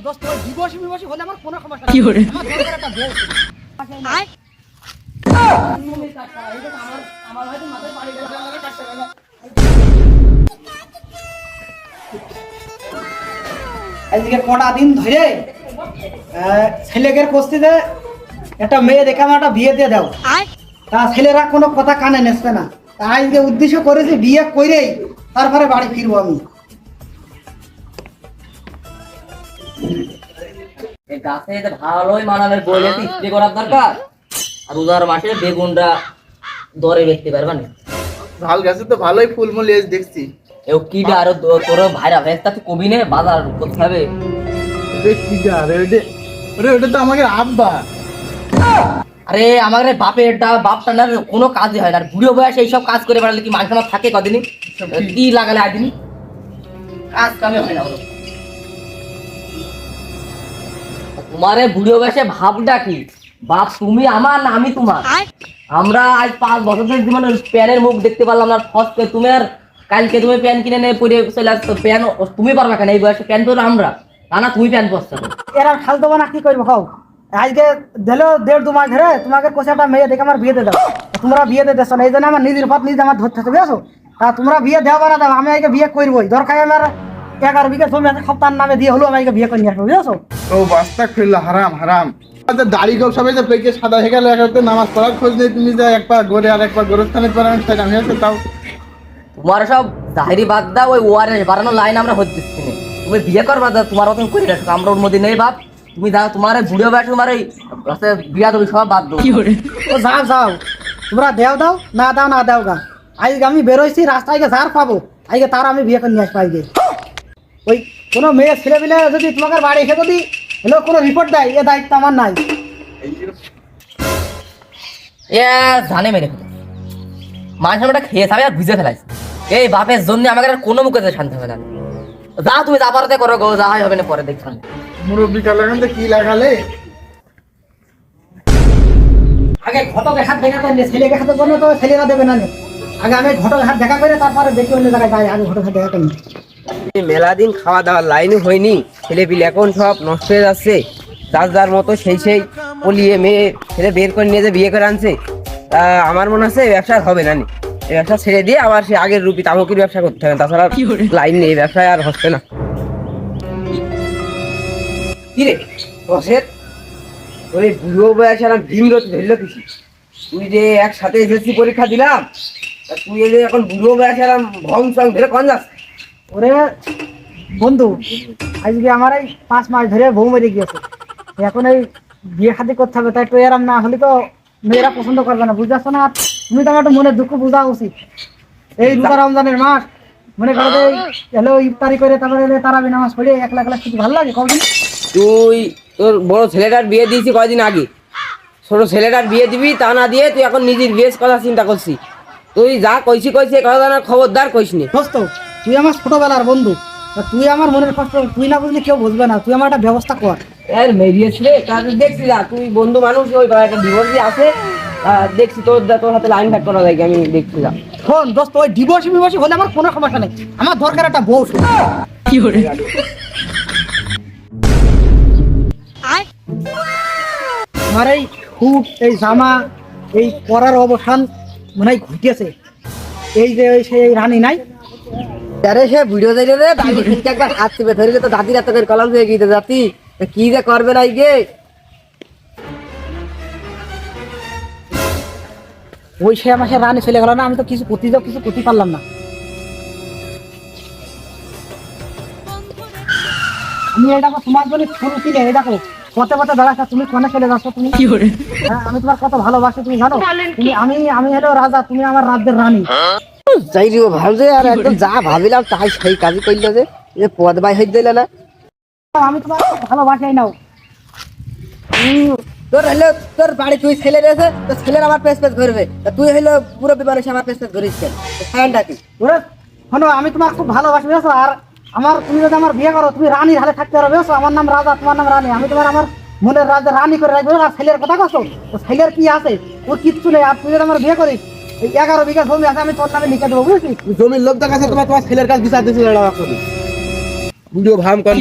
দোস্ত ওই দিবস বিবসী হলে আমার কোনো সমস্যা কি করে? আমার দরকার একটা বউ আয়। তুমি কাজটা, এই দেখো আমার- আমার হয়তো মাথায় বাড়ি গেছে, আমার কাজটা গেল। আজকে কটা দিন ধরে আহ, ছেলেকে কস্তিতে একটা মেয়ে দেখে আমার একটা বিয়ে দিয়ে দাও। তা ছেলেরা কোনো কথা কানে নেসবে না। তাই আজকে উদ্দেশ্য করেছি বিয়ে করেই তারপরে বাড়ি ফিরবো আমি। গাছে ভালোই মানাবে বলে স্প্রে করার দরকার। আর উদার মাসে বেগুনটা দরে দেখতে পারবা না। ঝাল গাছে তো ভালোই ফুলমুল এস দেখছি। এও আর তোর ভাইরা ভেস্তা তুই কবি নে বাজার করতে হবে দেখছি যা রে ওটা ওরে ওটা তো আমাকে আব্বা। আরে আমার রে বাপেরটা বাপটা না কোনো কাজই হয় না। আর বুড়ো বয়সে এইসব কাজ করে বেড়ালে কি মানুষ আমার থাকে কদিনই? কি? লাগালে আদিনই কাজ কামে হয় না ওরকম। তোমারে বুড়ো বয়সে ভাবটা কি বাপ তুমি আমার না আমি তোমার? আমরা আজ পাঁচ বছর ধরে জীবনে প্যানের মুখ দেখতে পারলাম না। ফস্ট করে তুমি আর কালকে তুমি প্যান কিনে নিয়ে পরে চলে আসছো। প্যান তুমি পারবে কেন? এই বয়সে প্যান তো আমরা। তা না তুমি প্যান পরছো। এরা খাল দেবো না কি করব খাও আজকে দিলো দেড় দু মাস ধরে তোমাকে কোথাও একটা মেয়ে দেখে আমার বিয়ে দিয়ে দাও তোমরা বিয়ে দিয়ে দেছো না এই জন্য আমার নিজের পথ নিজে আমার ধরতে হবে বুঝছ? তা তোমরা বিয়ে দেওয়া না দাও আমি আজকে বিয়ে করবোই। দরকার আমার এগারো বিঘা জমি আছে সপ্তাহের নামে দিয়ে হলো আমি আজকে বিয়ে করে নিয়ে আসব বুঝছ? ও বাস্তা খুললো হারাম হারাম। আচ্ছা দাড়ি গোপ সবাই যে পেকে সাদা হয়ে গেল একটা নামাজ পড়ার খোঁজ নেই তুমি যা একবার গড়ে আর একবার গোরস্থানে পড়া আমি সেটা আমি হচ্ছে তাও। তোমার সব জাহিরি বাদ দাও ওই ওয়ারেস বাড়ানোর লাইন আমরা হতে দিচ্ছি না। তুমি বিয়ে করবা দাও তোমার মতন করে রাখো আমরা ওর মধ্যে নেই বাপ। তুমি যাও তোমার এই বুড়ো বয়সে তোমার এই রাস্তায় বিয়া দেবে সব বাদ করে? ও যাও যাও। তোমরা দেও দাও না দাও না দাও গা। আজকে আমি বেরোইছি রাস্তায় গিয়ে যার পাবো। আজকে তার আমি বিয়ে করে নিয়ে আসব আজকে। ওই কোনো মেয়ে ছেলে পেলে যদি তোমাকে বাড়ি এসে যদি কোনো রিপোর্ট দেয়? এ দায়িত্ব আমার নাই। এ জানে মেরে ফেলে। মানুষ আমরা খেয়ে আর ভিজে ফেলাইছে। এই বাপের জন্য আমাকে আর কোনো মুখে শান্তি হবে না। যা তুমি যা পারতে করো গো যা হবে না পরে দেখছ মুরব্বী কাল কি লাগালে? আগে ঘটকের হাত দেখা করে নে, ছেলেকে হাতে করলে তো ছেলেরা দেবে না আগে আমি ঘটকের হাত দেখা করে তারপরে দেখি অন্য জায়গায় যাই আগে ঘটকের হাত দেখা করি মেলা দিন খাওয়া দাওয়ার লাইনই হয়নি। ছেলে পিলে এখন সব নষ্ট হয়ে যাচ্ছে। যার যার মতো সেই সেই পলিয়ে মেয়ে ছেলে বের করে নিয়ে যে বিয়ে করে আনছে তা আমার মনে হচ্ছে ব্যবসা হবে না নি। এই ব্যবসা ছেড়ে দিয়ে আবার সে আগের রুপি তামুকির ব্যবসা করতে হবে তাছাড়া? লাইন নেই ব্যবসায় আর হচ্ছে না। কি রে বসের? ওই বুড়ো বয়সে আর ভিমরতি ধরলো কিছু তুই যে একসাথে এসএসসি পরীক্ষা দিলাম তুই এখন বুড়ো বয়সে আর ভং চং ধরে কন যাচ্ছে ওরে বন্ধু আজকে আমার এই পাঁচ মাস ধরে বউ মেরে গিয়েছে। এখন এই বিয়ে খাতি করতে হবে তাই একটু এরম না হলে তো মেয়েরা পছন্দ করবে না বুঝতে না? তুমি তো আমার একটু মনে দুঃখ বোঝা উচিত। এই রোজা রমজানের মাস মনে করো যে এলো ইফতারি করে তারপরে এলে তারাবি নামাজ পড়ে একলা একলা কিছু ভালো লাগে কদিন? তুই তোর বড় ছেলেটার বিয়ে দিয়েছি কয়দিন আগে। ছোট ছেলেটার বিয়ে দিবি তা না দিয়ে তুই এখন নিজের বিয়ের কথা চিন্তা করছিস। তুই যা কইছি কইছি কথা খবরদার কইস নি। তুই আমার ছোটবেলার বন্ধু। তা তুই আমার মনের কষ্ট তুই না বুঝলে কেউ বুঝবে না। তুই আমার একটা ব্যবস্থা কর। এর মেরিয়েছে কাজ দেখছি না তুই বন্ধু মানুষ ওই একটা ডিভোর্সি আছে। আহ, দেখছি তোর তোর হাতে লাইন ভাগ করা যায় আমি দেখছি না শোন দোস্ত ওই ডিভোর্স বিভোর্স হলে আমার কোনো সমস্যা নেই। আমার দরকার একটা বউ কি করে আয়। আমার এই হুট এই জামা এই পরার অবসান মনে হয় ঘুরতেছে এই যে ওই সেই রানী নাই? আরে সে ভিডিও দেখে রে দাদি ঠিক একবার হাত চেপে ধরে তো দাদির এত করে কলম দিয়ে গিয়ে জাতি কি যে করবে না গে ওই সে মাসে রানী চলে গেল না আমি তো কিছু করতে যাও কিছু করতে পারলাম না। আমি এটা তোমার জন্য ফুল কিনে এই দেখো দাঁড়াচ্ছ তুমি কোনে চলে যাচ্ছ তুমি? কি করে হ্যাঁ, আমি তোমার কত ভালোবাসি তুমি জানো? তুমি আমি আমি হলো রাজা তুমি আমার রাজ্যের রানী। যাই ভাবছে আর একদম যা ভাবিলাম তাই সেই কাজই করল যে যে পদ বাই হয়ে দিলে না। আমি তোমার ভালোবাসাই নাও। তোর হলো তোর বাড়ি তুই ছেলে রয়েছে তো ছেলের আমার পেস পেস ঘুরবে তুই হলো পুরো বিমানে আমার পেস পেস ঘুরিস সায়নটা কি শোনো আমি তোমার খুব ভালোবাসি বুঝেছ? আর আমার তুমি যদি আমার বিয়ে করো তুমি রানীর হালে থাকতে পারো বুঝেছ? আমার নাম রাজা তোমার নাম রানী। আমি তোমার আমার মনের রাজা রানী করে রাখব আর ছেলের কথা কছো? ছেলের কি আছে? ওর কিচ্ছু নেই। আর তুই যদি আমার বিয়ে করিস এগারো বিঘা জমি আছে আমি তোর নামে লিখে দেবো বুঝলি? জমির লোক দেখাচ্ছে তোমার তোমার ছেলের কাছে বিচার দিচ্ছে ভিডিও ভাম কর।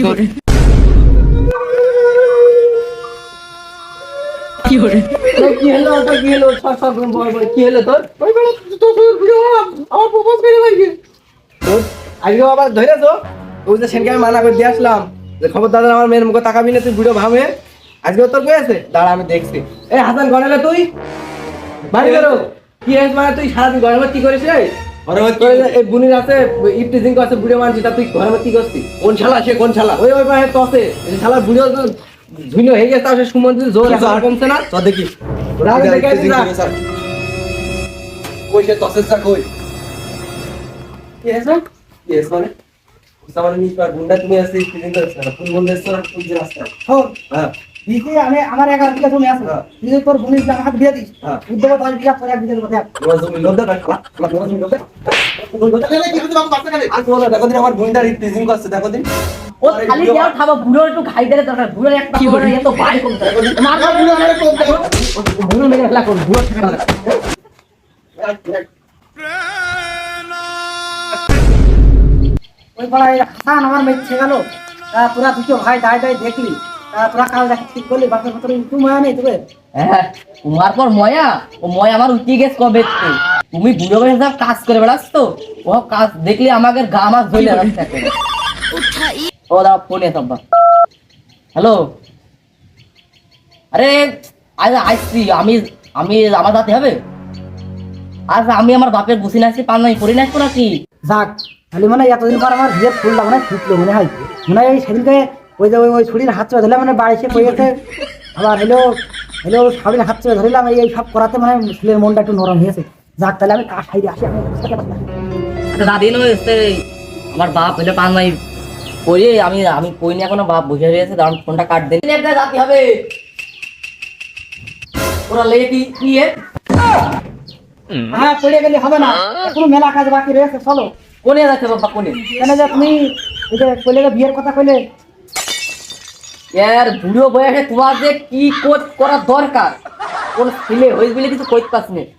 সেনকে আমি মানা করে দিয়ে আসলাম যে খবর দাদা আমার মেয়ের মুখে আজকে তোর কই আছে? দাঁড়া আমি দেখছি। এই হাসান ঘরে তুই। বাড়ি বেরো। কি হয়েছে মানে তুই সারাদিন মধ্যে কি করিস রে? মধ্যে কি এই বুনির আছে ইফটিজিং করছে ভিডিও মানছি তা তুই মধ্যে কি করছিস? কোন শালা সে কোন শালা? ওই ওই পাশে তসে এই শালা ভিডিও ধুইনো হয়ে গেছে তাও সে সুমন জোর এখন আর কমছে না। তো দেখি। রাগ দেখে না। কই সে তসের চা কই? কি হয়েছে? কি হয়েছে মানে? আমার নিজ পার গুন্ডা তুমি আসছে ইফটিজিং করছ না কোন বন্ধু এসছো তুই যে রাস্তা শোন হ্যাঁ। আমি আমার এগারো বিঘা জমি আছে হ্যাঁ। তুই তোর বোনের জায়গা হাত দিয়ে দিস। হ্যাঁ। উদ্যোগ দশ বিঘা পরে এক বিঘা আমার গুন্ডা ইফটিজিং করছে দেখো দিন। ও খালি দেওয়া খাব বুড়োর একটু খাই দিলে দরকার বুড়োর একটা কি করে এত বাড়ি করতে মার আর ভিডিও করে বুড়ো মেরে খেলা করুন বুড়ো থেকে ওই পাড়ায় হাসান আমার মেয়ে গেল তোরা দুটো ভাই দায় দায় দেখলি। তোরা কাল দেখ ঠিক করলি বাপের ভেতরে একটু মায়া নেই তোকে হ্যাঁ তোমার পর ময়া ও ময়া আমার উঠে গেছে কবে তুমি বুড়ো বয়সে সব কাজ করে বেড়াচ্ছ তো? ও কাজ দেখলে আমাকে গা মাছ ধরলে রাস্তা করে ও দাও ফোনে সব হ্যালো? আরে আজ আসছি আমি আমি আমার যাতে হবে? আজ আমি আমার বাপের গুছি নাচছি পান নাই করি নাচবো নাকি? যাক খালি মানে এতদিন পর আমার মানে ফুটলো মনে হয়। মনে হয় সেদিনকে ওই যে ওই ওই ছুরির হাত চেপে ধরলাম মানে বাড়ি এসে পড়ে গেছে আবার হলো হলো শাড়ির হাত চেপে ধরলাম এই সব করাতে মানে ছেলের মনটা একটু নরম হয়েছে যাক তাহলে আমি কার সাইডে আসি আমি। আচ্ছা, দাদি নয় আমার বাপ হলে পান নাই করি আমি আমি কই নিয়ে এখনও বাপ বসে রয়েছে কারণ ফোনটা কাট দেন। একটা জাতি হবে। ওরা লেগে কি কি হ্যাঁ পড়ে গেলে হবে না। এখনও মেলা কাজ বাকি রয়েছে চলো। কোনে যাচ্ছে বাবা কোনে? কেন যে তুমি ওই যে যে বিয়ের কথা কইলে এর বুড়ো বয়সে তোমার যে কি কোচ করার দরকার? কোন ছেলে হয়েছে বলে কিছু।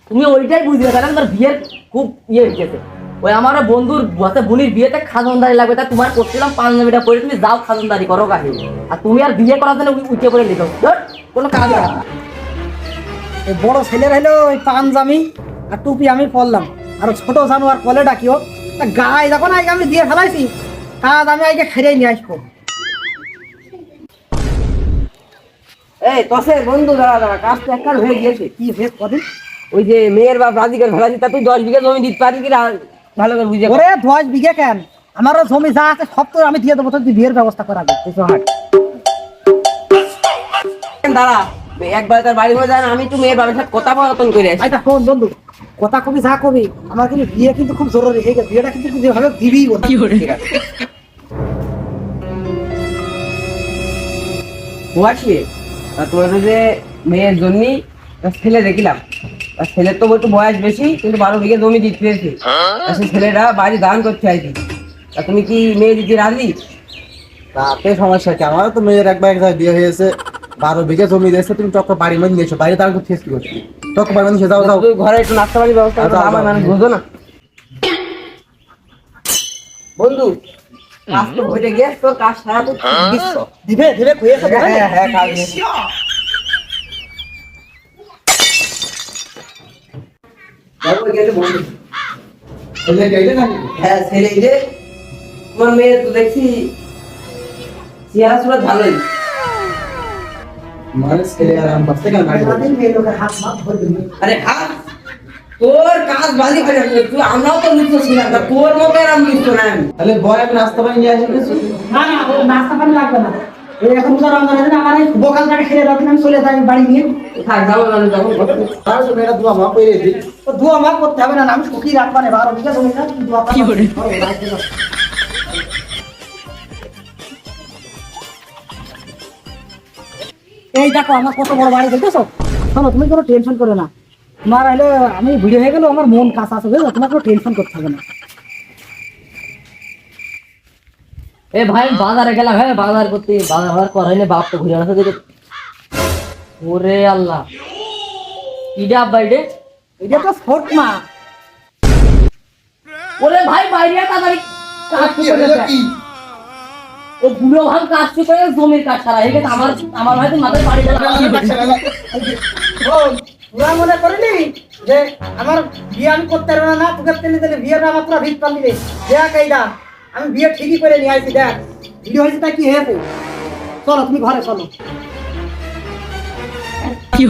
তুমি ওইটাই বুঝলে, তাহলে তোমার বিয়ের খুব ইয়ে ওই আমার বন্ধুর বোনির বিয়েতে খাজনদারি লাগবে, তা তোমার করছিলাম পরে তুমি যাও খাজনদারি করো কাহে আর তুমি আর বিয়ে করার জন্য উঠে পড়ে লিখো কোনো কাজ না এই বড় ছেলের হলো ওই পাঞ্জামি আর টুপি আমি পরলাম। আর ছোট জানোয়ার কলে ডাকিও। তা গায়ে যখন আগে আমি দিয়ে ফেলাইছি। কাজ আমি আগে খেয়ে নিয়ে আসব। এই তসে বন্ধু দাঁড়া দাঁড়া কাজ তো একবার হয়ে গিয়েছে। কি বেশ কদিন? ওই যে মেয়ের বাপ রাজিকের ভেলা দিতা তুই দশ বিঘা জমি দিতে পারি কি ভালো করে বুঝে ওরে দশ বিঘে কেন? আমারও জমি যা আছে সব তো আমি দিয়ে দেবো তুই বিয়ের ব্যবস্থা করাবি তুই দাঁড়া একবার তার বাড়ি হয়ে যায় আমি একটু মেয়ের বাবার সাথে কথা বলতন করে আসি। আচ্ছা শোন বন্ধু কথা কবি যা কবি আমার কিন্তু বিয়ে কিন্তু খুব জরুরি এই বিয়েটা কিন্তু তুই যেভাবে দিবি কি hore ঠিক আছে। তোমার যে মেয়ের জন্যই ছেলে দেখিলাম। ছেলের তো একটু বয়স বেশি কিন্তু বারো বিঘে জমি দিতে পেরেছে। তা সেই ছেলেরা বাড়ি দান করতে চাইছি। তা তুমি কি মেয়ে দিতে রাজি? তাতে সমস্যা কি? আমারও তো মেয়ের একবার এক জায়গায় বিয়ে হয়েছে। বারো বিঘা জমি দিয়েছে তুমি টক বাড়ি মধ্যে নিয়েছো। বাইরে তার করতে কি করছি টক বাড়ি মধ্যে যাও যাও। ঘরে একটু নাস্তা পানির ব্যবস্থা আমার। মানুষ বুঝো না। বন্ধু কাজ তো হয়ে গেছে কাজ সারা তো। দিচ্ছ হ্যাঁ হ্যাঁ, হ্যাঁ কাজ হ্যাঁ ছেলে যে তোমার মেয়ে তো দেখছি চেহারা ভালোই। মানে ছেলে আর আমার কেন লোকের হাত ধরে দিবি। আরে হ্যাঁ তোর কাজ বাজি হয়ে যাবে তুই আমরাও তো লিপ্ত ছিলাম না তোর মতো লিপ্ত না আমি তাহলে বয় আমি নাস্তা পানি নিয়ে আসি না না নাস্তা পানি লাগবে না। এই এখন তো রমজান আছে আমার খেলে আমি চলে যাই বাড়ি নিয়ে। থাক যাব না যাব। তার জন্য এটা দোয়া মা করে দিই তো ধোয়া করতে হবে না আমি শুকিয়ে রাখবা না বারো বিঘা জমি না ধোয়া কি করে? এই দেখো আমার কত বড় বাড়ি দেখতেছো শোনো তুমি কোনো টেনশন করো না। তোমার হলে আমি ভিডিও হয়ে গেল আমার মন কাছে আছে বুঝলো তোমার কোনো টেনশন করতে হবে না। এ ভাই বাজারে গেলাম হ্যাঁ বাজার করতে। বাজার বাজার করাইলে বাপ তো ঘুরে আসা দেখে। ওরে আল্লাহ। ইডা এটা? তো মা। ওরে ভাই বাইরে তাড়াতাড়ি। কাজ করে কি? ও বুড়ো ভাঙ কাজ করে জমির কাজ সারা। আমার আমার হয়তো মাথায় বাড়ি গেল। ও তোরা মনে করিনি যে আমার বিয়ে আমি করতে পারব না তোকে তেলে তেলে বিয়েটা আমার পুরো ভিত পারলি রে দেখ এইটা আমি বিয়ে ঠিকই করে নিয়ে আসি দেখ। বিয়ে হয়েছে তা কি হয়েছে? চলো তুমি ঘরে চলো। কি